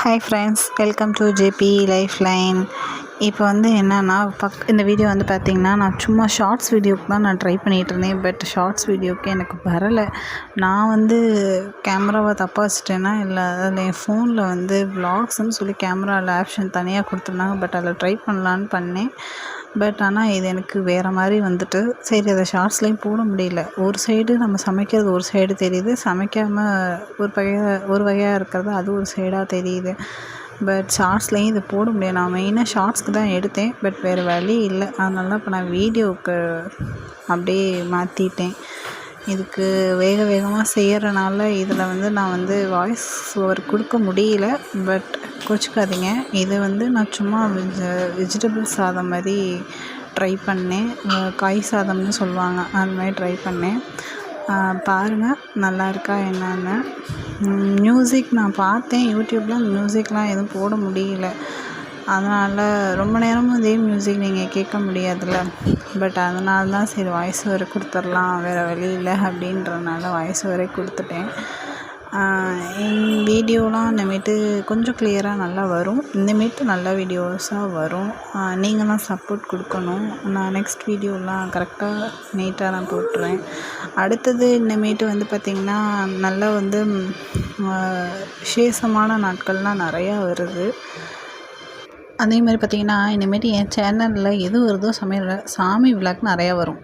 Hi friends welcome to JP life line இப்போ வந்து என்னென்னா பக் இந்த வீடியோ வந்து பார்த்திங்கன்னா நான் சும்மா ஷார்ட்ஸ் வீடியோக்கு தான் நான் ட்ரை பண்ணிகிட்டு இருந்தேன். பட் ஷார்ட்ஸ் வீடியோக்கு எனக்கு வரலை. நான் வந்து கேமராவை தப்பாக வச்சுட்டேன்னா இல்லை அதில் என் ஃபோனில் வந்து வ்ளாக்ஸ்னு சொல்லி கேமராவில் ஆப்ஷன் தனியாக கொடுத்துருந்தாங்க. பட் அதில் ட்ரை பண்ணலான்னு பண்ணேன். பட் ஆனால் இது எனக்கு வேறு மாதிரி வந்துட்டு சரி அதை ஷார்ட்ஸ்லேயும் போட முடியல. ஒரு சைடு நம்ம சமைக்கிறது ஒரு சைடு தெரியுது. சமைக்காமல் ஒரு வகையாக ஒரு வகையாக இருக்கிறது அது ஒரு சைடாக தெரியுது. பட் ஷார்ட்ஸ்லேயும் இது போட முடியாது நான் மெயினாக ஷார்ட்ஸ்க்கு தான் எடுத்தேன். பட் வேறு வழி இல்லை. அதனால தான் இப்போ நான் வீடியோவுக்கு அப்படியே மாற்றிட்டேன் இதுக்கு வேக வேகமாக செய்கிறனால இதில் வந்து நான் வந்து வாய்ஸ் ஓவர் கொடுக்க முடியல. பட் கோச்சிக்காதீங்க. இது வந்து நான் சும்மா வெஜ் வெஜிடபிள் சாதம் மாதிரி ட்ரை பண்ணேன். காய் சாதம்னு சொல்லுவாங்க. அந்த மாதிரி ட்ரை பண்ணேன். பாருங்கள் நல்லா இருக்கா என்னென்னு. மியூசிக் நான் பார்த்தேன். யூடியூப்பில் மியூசிக்லாம் எதுவும் போட முடியல. அதனால் ரொம்ப நேரமும் இதே மியூசிக் நீங்கள் கேட்க முடியாதுல்ல. பட் அதனால தான் சரி வாய்ஸ் ஓவர் கொடுத்துர்லாம் வேறு வழி இல்லை அப்படின்றனால வாய்ஸ் ஓவரே கொடுத்துட்டேன். வீடியோலாம் இனிமேட்டு கொஞ்சம் கிளியராக நல்லா வரும். இந்தமேட்டு நல்ல வீடியோஸாக வரும். நீங்களாம் சப்போர்ட் கொடுக்கணும். நான் நெக்ஸ்ட் வீடியோலாம் கரெக்டாக நீட்டாக நான் போட்டுறேன். அடுத்தது இனிமேட்டு வந்து பார்த்திங்கன்னா நல்லா வந்து விசேஷமான நாட்கள்லாம் நிறையா வருது. அதே மாதிரி பார்த்திங்கன்னா இனிமேட்டு என் சேனலில் எது வருதோ சமையல் சாமி விளாக் நிறையா வரும்.